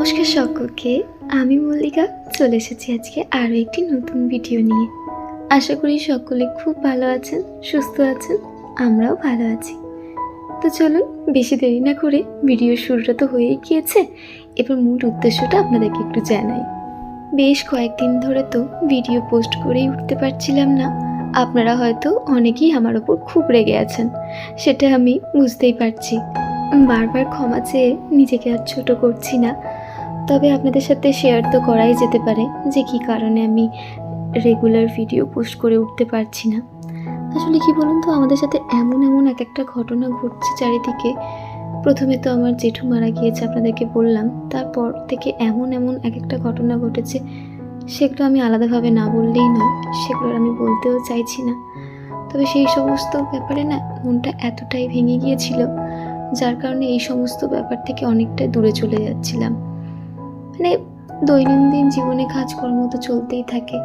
নমস্কার সকলকে, আমি মল্লিকা। চলে এসেছি আজকে আরও একটি নতুন ভিডিও নিয়ে। আশা করি সকলে খুব ভালো আছেন, সুস্থ আছেন, আমরাও ভালো আছি। তো চলুন, বেশি দেরি না করে ভিডিও শুরুটা তো হয়েই গিয়েছে। এবার মূল উদ্দেশ্যটা আপনাদেরকে একটু জানাই। বেশ কয়েকদিন ধরে তো ভিডিও পোস্ট করেই উঠতে পারছিলাম না। আপনারা হয়তো অনেকেই আমার ওপর খুব রেগে আছেন, সেটা আমি বুঝতেই পারছি। বারবার ক্ষমা চেয়ে নিজেকে আর ছোট করছি না। তবে আপনাদের সাথে শেয়ার তো করাই যেতে পারে যে কী কারণে আমি রেগুলার ভিডিও পোস্ট করে উঠতে পারছি না। আসলে কি বলুন তো, আমাদের সাথে এমন এমন এক একটা ঘটনা ঘটছে চারিদিকে। প্রথমে তো আমার জেঠু মারা গিয়েছে আপনাদেরকে বললাম, তারপর থেকে এমন এমন এক একটা ঘটনা ঘটেছে, সেগুলো আমি আলাদাভাবে না বললেই নয় সেগুলো আর আমি বলতেও চাইছি না। তবে সেই সমস্ত ব্যাপারে না মনটা এতটাই ভেঙে গিয়েছিল, যার কারণে এই সমস্ত ব্যাপার থেকে অনেকটা দূরে চলে যাচ্ছিলাম। মানে দৈনন্দিন জীবনে কাজকর্ম তো চলতেই থাকে।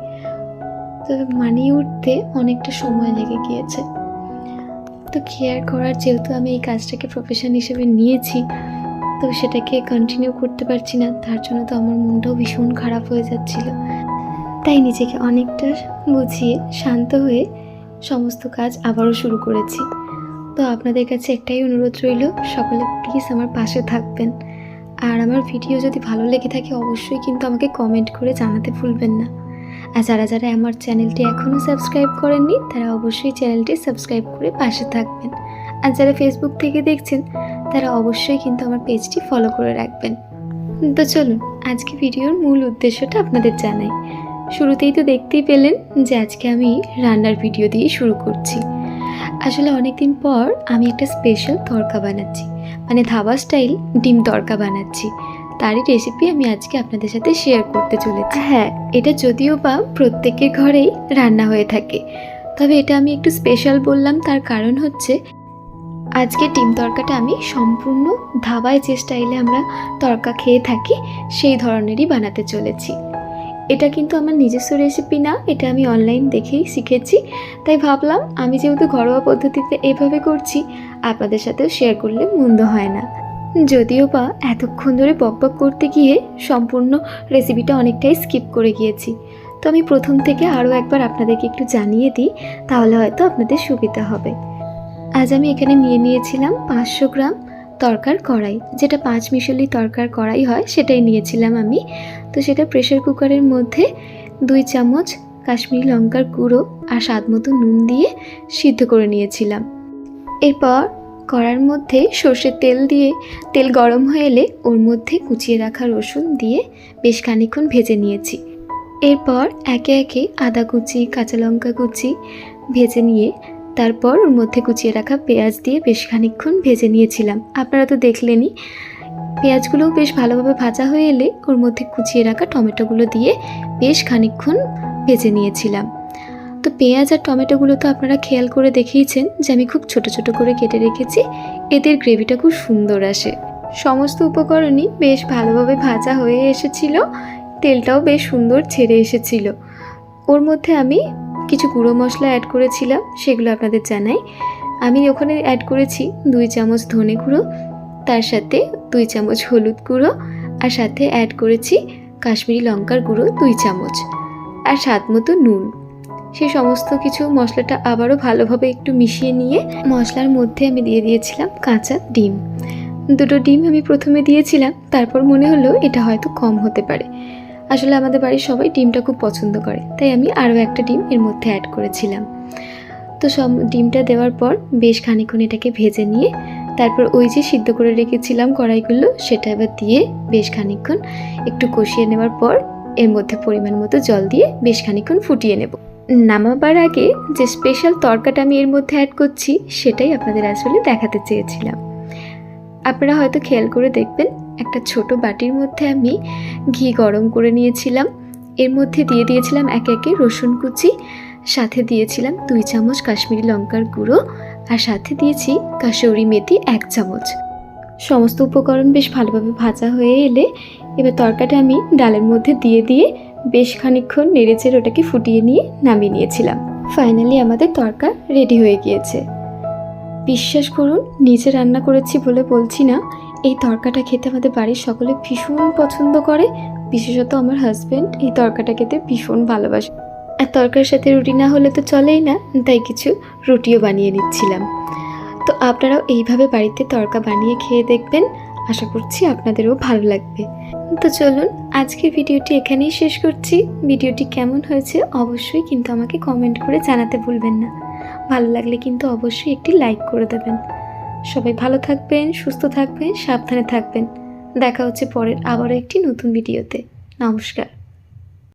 তবে মানিয়ে উঠতে অনেকটা সময় লেগে গিয়েছে। তো কেয়ার করার যেহেতু আমি এই কাজটাকে প্রফেশন হিসেবে নিয়েছি, তো সেটাকে কন্টিনিউ করতে পারছি না, তার জন্য তো আমার মনটাও ভীষণ খারাপ হয়ে যাচ্ছিল। তাই নিজেকে অনেকটা বুঝিয়ে শান্ত হয়ে সমস্ত কাজ আবারও শুরু করেছি। তো আপনাদের কাছে একটাই অনুরোধ রইল, সকলে প্লিজ আমার পাশে থাকবেন। আর আমার ভিডিও যদি ভালো লেগে থাকে, অবশ্যই কিন্তু আমাকে কমেন্ট করে জানাতে ভুলবেন না। আর যারা যারা আমার চ্যানেলটি এখনও সাবস্ক্রাইব করেননি, তারা অবশ্যই চ্যানেলটি সাবস্ক্রাইব করে পাশে থাকবেন। আর যারা ফেসবুক থেকে দেখছেন, তারা অবশ্যই কিন্তু আমার পেজটি ফলো করে রাখবেন। তো চলুন, আজকে ভিডিওর মূল উদ্দেশ্যটা আপনাদের জানাই। শুরুতেই তো দেখতেই পেলেন যে আজকে আমি রান্নার ভিডিও দিয়ে শুরু করছি। আসলে অনেকদিন পর আমি একটা স্পেশাল তড়কা বানাচ্ছি। মানে ধাবা স্টাইল ডিম তড়কা বানাচ্ছি। তারই রেসিপি আমি আজকে আপনাদের সাথে শেয়ার করতে চলেছি। হ্যাঁ এটা যদিও বা প্রত্যেকের ঘরেই রান্না হয়ে থাকে। তবে এটা আমি একটু স্পেশাল বললাম, তার কারণ হচ্ছে আজকে ডিম তড়কাটা আমি সম্পূর্ণ ধাবায় যে স্টাইলে আমরা তড়কা খেয়ে থাকি, সেই ধরনেরই বানাতে চলেছি। এটা কিন্তু আমার নিজস্ব রেসিপি না, এটা আমি অনলাইন দেখেই শিখেছি। তাই ভাবলাম, আমি যেহেতু ঘরোয়া পদ্ধতিতে এভাবে করছি আপনাদের সাথেও শেয়ার করলে মন্দ হয় না। যদিও বা এতক্ষণ ধরে বক বক করতে গিয়ে সম্পূর্ণ রেসিপিটা অনেকটাই স্কিপ করে গিয়েছি। তো আমি প্রথম থেকে আরও একবার আপনাদেরকে একটু জানিয়ে দিই, তাহলে হয়তো আপনাদের সুবিধা হবে। আজ আমি এখানে নিয়ে নিয়েছিলাম পাঁচশো গ্রাম তরকার কড়াই। যেটা পাঁচ মিশালি তরকার কড়াই হয়, সেটাই নিয়েছিলাম আমি। তো সেটা প্রেশার কুকারের মধ্যে দুই চামচ কাশ্মীরি লঙ্কার গুঁড়ো আর স্বাদ মতো নুন দিয়ে সিদ্ধ করে নিয়েছিলাম। এরপর কড়ার মধ্যে সর্ষের তেল দিয়ে, তেল গরম হয়ে এলে ওর মধ্যে কুচিয়ে রাখা রসুন দিয়ে বেশ খানিক্ষণ ভেজে নিয়েছি। এরপর একে একে আদা কুচি, কাঁচা লঙ্কা কুচি ভেজে নিয়ে তারপর ওর মধ্যে কুচিয়ে রাখা পেঁয়াজ দিয়ে বেশ খানিক্ষণ ভেজে নিয়েছিলাম। আপনারা তো দেখলেনই, পেঁয়াজগুলোও বেশ ভালোভাবে ভাজা হয়ে এলে ওর মধ্যে কুচিয়ে রাখা টমেটোগুলো দিয়ে বেশ খানিক্ষণ ভেজে নিয়েছিলাম। তো পেঁয়াজ আর টমেটোগুলো তো আপনারা খেয়াল করে দেখেইছেন যে আমি খুব ছোট ছোট করে কেটে রেখেছি। এদের গ্রেভিটা খুব সুন্দর আসে। সমস্ত উপকরণই বেশ ভালোভাবে ভাজা হয়ে এসেছিল। তেলটাও বেশ সুন্দর ছেড়ে এসেছিল। ওর মধ্যে আমি কিছু গুঁড়ো মশলা অ্যাড করেছিলাম, সেগুলো আপনাদের জানাই। আমি ওখানে অ্যাড করেছি দুই চামচ ধনে গুঁড়ো, তার সাথে দুই চামচ হলুদ গুঁড়ো, আর সাথে অ্যাড করেছি কাশ্মীরি লঙ্কার গুঁড়ো দুই চামচ, আর স্বাদ মতো নুন। সেই সমস্ত কিছু মশলাটা আবারও ভালোভাবে একটু মিশিয়ে নিয়ে মশলার মধ্যে আমি দিয়ে দিয়েছিলাম কাঁচা ডিম। দুটো ডিম আমি প্রথমে দিয়েছিলাম, তারপর মনে হলো এটা হয়তো কম হতে পারে। আসলে আমাদের বাড়ির সবাই ডিমটা খুব পছন্দ করে, তাই আমি আরও একটা ডিম এর মধ্যে অ্যাড করেছিলাম। তো সব ডিমটা দেওয়ার পর বেশ খানিক্ষণ এটাকে ভেজে নিয়ে তারপর ওই যে সিদ্ধ করে রেখেছিলাম কড়াইগুলো, সেটা এবার দিয়ে বেশ খানিক্ষণ একটু কষিয়ে নেওয়ার পর এর মধ্যে পরিমাণ মতো জল দিয়ে বেশ খানিক্ষণ ফুটিয়ে নেব। নামাবার আগে যে স্পেশাল তরকাটা আমি এর মধ্যে অ্যাড করছি, সেটাই আপনাদের আসলে দেখাতে চেয়েছিলাম। আপনারা হয়তো খেয়াল করে দেখবেন, একটা ছোট বাটির মধ্যে আমি ঘি গরম করে নিয়েছিলাম। এর মধ্যে দিয়ে দিয়েছিলাম একে একে রসুন কুচি, সাথে দিয়েছিলাম দুই চামচ কাশ্মীরি লঙ্কার গুঁড়ো, আর সাথে দিয়েছি কাশৌরি মেথি এক চামচ। সমস্ত উপকরণ বেশ ভালোভাবে ভাজা হয়ে এলে এবার তরকাটা আমি ডালের মধ্যে দিয়ে দিয়ে বেশ খানিক্ষণ নেড়েচেড়ে ওটাকে ফুটিয়ে নিয়ে নামিয়ে নিয়েছিলাম। ফাইনালি আমাদের তরকা রেডি হয়ে গিয়েছে। বিশ্বাস করুন, নিজে রান্না করেছি বলে বলছি না, এই তরকাটা খেতে আমাদের বাড়ির সকলে ভীষণ পছন্দ করে। বিশেষত আমার হাজব্যান্ড এই তরকাটা খেতে ভীষণ ভালোবাসে। আর তরকার সাথে রুটি না হলে তো চলেই না, তাই কিছু রুটিও বানিয়ে নিচ্ছিলাম। তো আপনারাও এইভাবে বাড়িতে তরকা বানিয়ে খেয়ে দেখবেন। আশা করছি আপনাদেরও ভালো লাগবে। তো চলুন, আজকের ভিডিওটি এখানেই শেষ করছি। ভিডিওটি কেমন হয়েছে অবশ্যই কিন্তু আমাকে কমেন্ট করে জানাতে ভুলবেন না। ভালো লাগলে কিন্তু অবশ্যই একটি লাইক করে দেবেন। সবাই ভালো থাকবেন, সুস্থ থাকবেন, সাবধানে থাকবেন। দেখা হচ্ছে পরের আবারও একটি নতুন ভিডিওতে। নমস্কার।